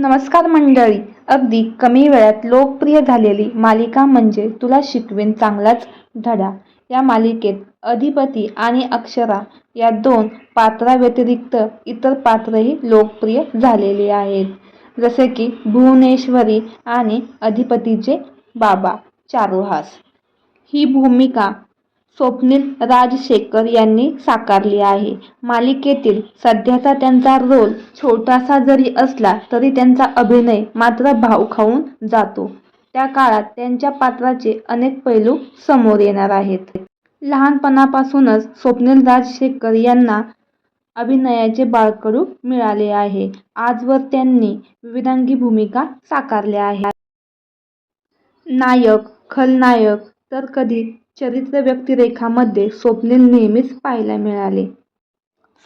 नमस्कार मंडळी. अगदी कमी वेळात लोकप्रिय झालेली मालिका म्हणजे तुला शिकवेन चांगलाच धडा. या मालिकेत अधिपती आणि अक्षरा या दोन पात्राव्यतिरिक्त इतर पात्रही लोकप्रिय झालेली आहेत. जसे की भुवनेश्वरी आणि अधिपतीचे बाबा चारुहास. ही भूमिका स्वप्नील राजशेखर यांनी साकारली आहे. मालिकेतील सध्याचा त्यांचा रोल छोटासा जरी असला तरी त्यांचा अभिनय मात्र भाव खाऊन जातो. त्या काळात त्यांच्या पात्राचे अनेक पैलू समोर येणार आहेत. लहानपणापासूनच स्वप्नील राजशेखर यांना अभिनयाचे बाळकडू मिळाले आहे. आजवर त्यांनी विविधांगी भूमिका साकारल्या आहेत. नायक खलनायक तर कधी चरित्र व्यक्तिरेखामध्ये स्वप्नील नेहमीच पाहायला मिळाले.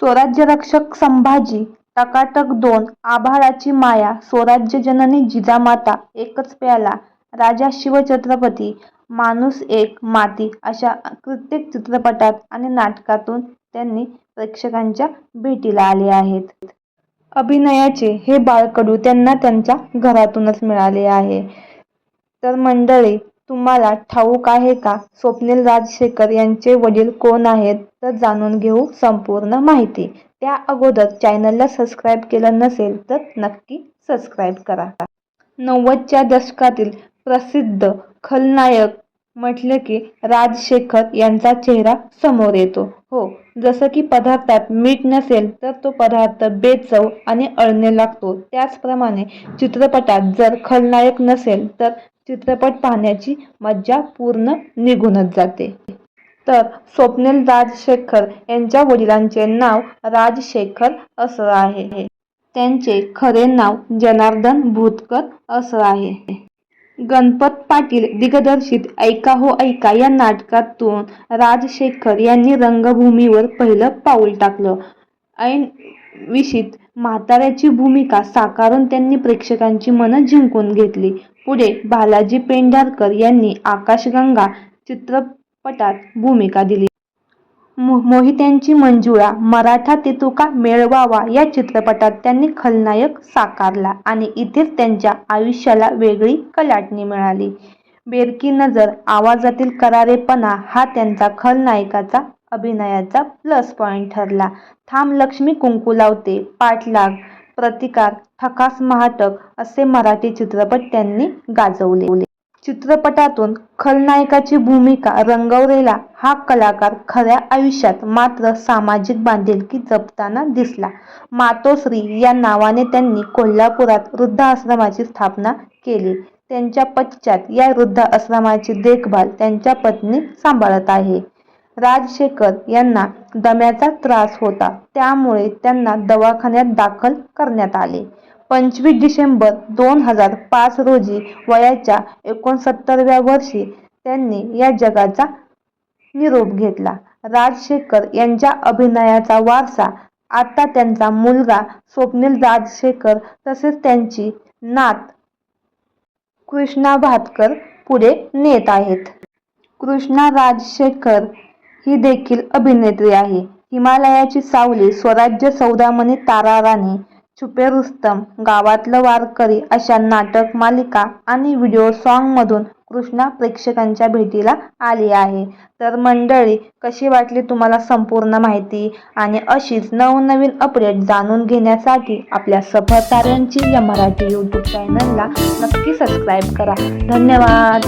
स्वराज्यरक्षक संभाजी टकाटक दोन आभाळाची माया स्वराज्य जननी जिजामाता एकच प्याला राजा शिवछत्रपती माणूस एक माती अशा कित्येक चित्रपटात आणि नाटकातून त्यांनी प्रेक्षकांच्या भेटीला आले आहेत. अभिनयाचे हे बाळकडू त्यांना त्यांच्या घरातूनच मिळाले आहे. तर मंडळी तुम्हाला ठाऊक आहे का? स्वप्नील राजशेखर यांचे वडील कोण आहेत? तर जाणून घेऊ संपूर्ण माहिती. त्या अगोदर चॅनलला सबस्क्राईब केलं नसेल तर नक्की सबस्क्राईब करा. नव्वदच्या दशकातील प्रसिद्ध खलनायक म्हटलं की राजशेखर यांचा चेहरा समोर येतो. हो जसं की पदार्थात मीठ नसेल तर तो पदार्थ बेचव आणि अळणे लागतो. त्याचप्रमाणे चित्रपटात जर खलनायक नसेल तर चित्रपट पाहण्याची मज्जा पूर्ण निघूनच जाते. तर स्वप्नील राजशेखर यांच्या वडिलांचे नाव राजशेखर असं आहे. त्यांचे खरे नाव जनार्दन भूतकर असं आहे. गणपत पाटील दिग्दर्शित ऐका हो ऐका या नाटकातून राजशेखर यांनी रंगभूमीवर पहिलं पाऊल टाकलं. ऐन विशीत म्हाताऱ्याची भूमिका साकारून त्यांनी प्रेक्षकांची मनं जिंकून घेतली. पुढे बालाजी पेंढारकर यांनी आकाशगंगा चित्रपटात भूमिका दिली. मोहित्यांची मंजुळा मराठा तेतुका मेळवावा या चित्रपटात त्यांनी खलनायक साकारला आणि इथेच त्यांच्या आयुष्याला वेगळी कलाटणी मिळाली. बेरकी नजर आवाजातील करारेपणा हा त्यांचा खलनायकाचा अभिनयाचा प्लस पॉइंट ठरला. थांब लक्ष्मी कुंकू लावते. पाठलाग प्रतिकार ठकास महाटक असे मराठी चित्रपट त्यांनी गाजवले. चित्रपटातून खलनायकाची भूमिका रंगवलेला हा कलाकार खऱ्या आयुष्यात मात्र सामाजिक बांधिलकी जपताना दिसला. मातोश्री या नावाने त्यांनी कोल्हापुरात वृद्धाश्रमाची स्थापना केली. त्यांच्या पश्चात या वृद्धाश्रमाची देखभाल त्यांच्या पत्नी सांभाळत आहे. राजशेखर यांना दम्याचा त्रास होता. त्यामुळे त्यांना दवाखान्यात दाखल करण्यात आले. पंचवीस डिसेंबर दोन हजार पाच रोजी वयाच्या एकोणसत्तरव्या वर्षी त्यांनी या जगाचा निरोप घेतला. राजशेखर यांच्या अभिनयाचा वारसा आता त्यांचा मुलगा स्वप्नील राजशेखर तसेच त्यांची नात कृष्णा भातकर पुढे नेत आहेत. कृष्णा राजशेखर ही देखील अभिनेत्री आहे. हिमालयाची सावली स्वराज्य सौदामणी तारा राणी छुपे रुस्तम गावातलं वारकरी अशा नाटक मालिका आणि व्हिडिओ सॉन्गमधून कृष्णा प्रेक्षकांच्या भेटीला आली आहे. तर मंडळी कशी वाटली तुम्हाला संपूर्ण माहिती? आणि अशीच नवनवीन अपडेट जाणून घेण्यासाठी आपल्या सफरताऱ्यांची या मराठी यूट्यूब चॅनलला नक्की सबस्क्राईब करा. धन्यवाद!